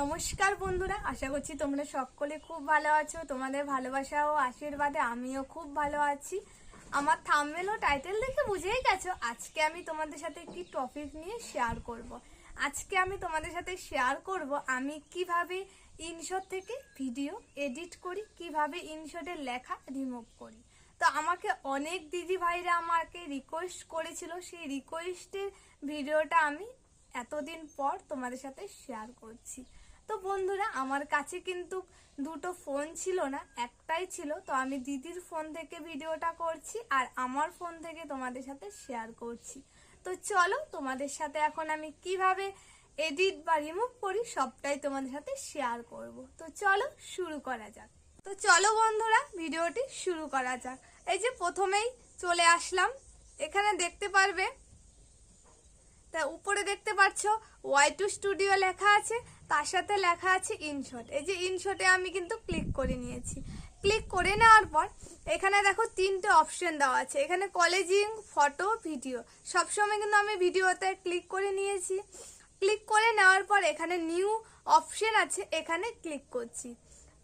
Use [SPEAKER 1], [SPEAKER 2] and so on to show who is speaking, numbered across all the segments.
[SPEAKER 1] নমস্কার বন্ধুরা, আশা করছি তোমরা সকলে খুব ভালো আছো, তোমাদের ভালোবাসা ও আশীর্বাদে আমিও খুব ভালো আছি। আমার থাম্বনেল ও টাইটেল দেখে বুঝেই গেছো, আজকে আমি তোমাদের সাথে একটি টপিক নিয়ে শেয়ার করব। আজকে আমি তোমাদের সাথে শেয়ার করব, আমি কীভাবে ইনশট থেকে ভিডিও এডিট করি, কীভাবে ইনশটের লেখা রিমুভ করি। তো আমাকে অনেক দিদি ভাইরা আমাকে রিকোয়েস্ট করেছিল, সেই রিকোয়েস্টের ভিডিওটা আমি এতদিন পর তোমাদের সাথে শেয়ার করছি। তো বন্ধুরা, আমার কাছে কিন্তু দুটো ফোন ছিল না, একটাই ছিল। তো আমি দিদির ফোন থেকে ভিডিওটা করছি আর আমার ফোন থেকে তোমাদের সাথে শেয়ার করছি। তো চলো, তোমাদের সাথে এখন আমি কীভাবে এডিট বা রিমুভ করি সবটাই তোমাদের সাথে শেয়ার করব। তো চলো, শুরু করা যাক। তো চলো বন্ধুরা, ভিডিওটি শুরু করা যাক। এই যে প্রথমেই চলে আসলাম। এখানে দেখতে পারবে তা উপরে দেখতে পাচ্ছ ওয়াই টু স্টুডিও লেখা আছে, তার সাথে লেখা আছে ইনশট এই যে ইনশটে আমি কিন্তু ক্লিক করে নিয়েছি। ক্লিক করে নেওয়ার পর, এখানে দেখো তিনটে অপশন দেওয়া আছে। এখানে কলেজিং ফটো ভিডিও সবসময় কিন্তু আমি ভিডিওতে ক্লিক করে নিয়েছি। ক্লিক করে নেওয়ার পর এখানে নিউ অপশন আছে, এখানে ক্লিক করছি।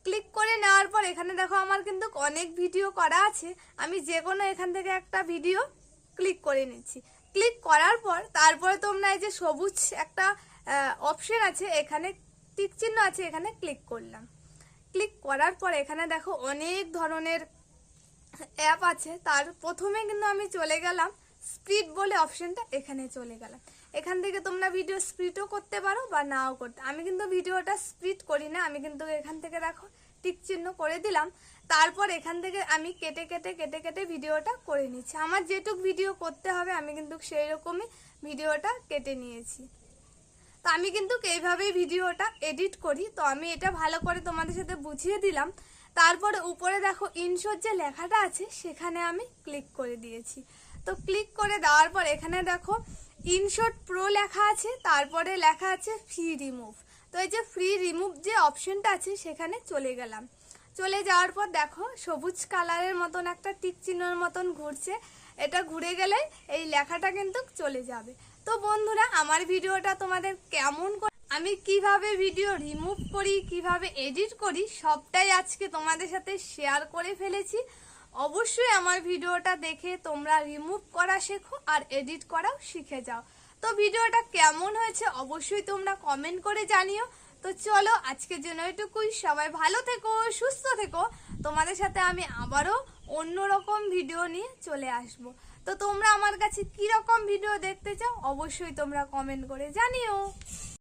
[SPEAKER 1] ক্লিক করে নেওয়ার পর এখানে দেখো আমার কিন্তু অনেক ভিডিও করা আছে। আমি যে কোনো এখান থেকে একটা ভিডিও ক্লিক করে নিচ্ছি। ক্লিক করার পর তারপরে তোমরা এই যে সবুজ একটা অপশন আছে, এখানে টিক চিহ্ন আছে, এখানে ক্লিক করলাম। ক্লিক করার পর এখানে দেখো অনেক ধরনের অ্যাপ আছে। তার প্রথমে কিন্তু আমি চলে গেলাম স্পিড বলে অপশনটা এখানে চলে গেলাম এখান থেকে তোমরা ভিডিও স্পিডও করতে পারো বা নাও করতে। আমি কিন্তু ভিডিওটা স্পিড করি না, আমি কিন্তু এখান থেকে দেখো টিক চিহ্ন করে দিলাম। তারপর এখান থেকে আমি কেটে কেটে কেটে কেটে ভিডিওটা করে নিচ্ছি। আমার যেটুক ভিডিও করতে হবে, আমি কিন্তু সেই রকমই ভিডিওটা কেটে নিয়েছি। তো আমি কিন্তু এইভাবেই ভিডিওটা এডিট করি। তো আমি এটা ভালো করে তোমাদের সাথে বুঝিয়ে দিলাম। তারপরে উপরে দেখো ইনশোর যে লেখাটা আছে, সেখানে আমি ক্লিক করে দিয়েছি। তো ক্লিক করে দেওয়ার পর এখানে দেখো ইনশট প্রো লেখা আছে, তারপরে লেখা আছে ফ্রি রিমুভ তো এই যে ফ্রি রিমুভ যে অপশনটা আছে, সেখানে চলে গেলাম। চলে যাওয়ার পর দেখো সবুজ কালারের মতন একটা টিক চিহ্নর মতন ঘুরছে। এটা ঘুরে গেলে এই লেখাটা কিন্তু চলে যাবে। তো বন্ধুরা, আমার ভিডিওটা তোমাদের কেমন আমি কীভাবে ভিডিও রিমুভ করি, কীভাবে এডিট করি, সবটাই আজকে তোমাদের সাথে শেয়ার করে ফেলেছি। অবশ্যই আমার ভিডিওটা দেখে তোমরা রিমুভ করা শেখো আর এডিট করাও শিখে যাও। তো ভিডিওটা কেমন হয়েছে অবশ্যই তোমরা কমেন্ট করে জানিও। তো চলো আজকের জন্য এটুকুই। সবাই ভালো থেকো, সুস্থ থেকো। তোমাদের সাথে আমি আবারও অন্যরকম ভিডিও নিয়ে চলে আসব। তো তোমরা আমার কাছে কি রকম ভিডিও দেখতে চাও অবশ্যই তোমরা কমেন্ট করে জানিও।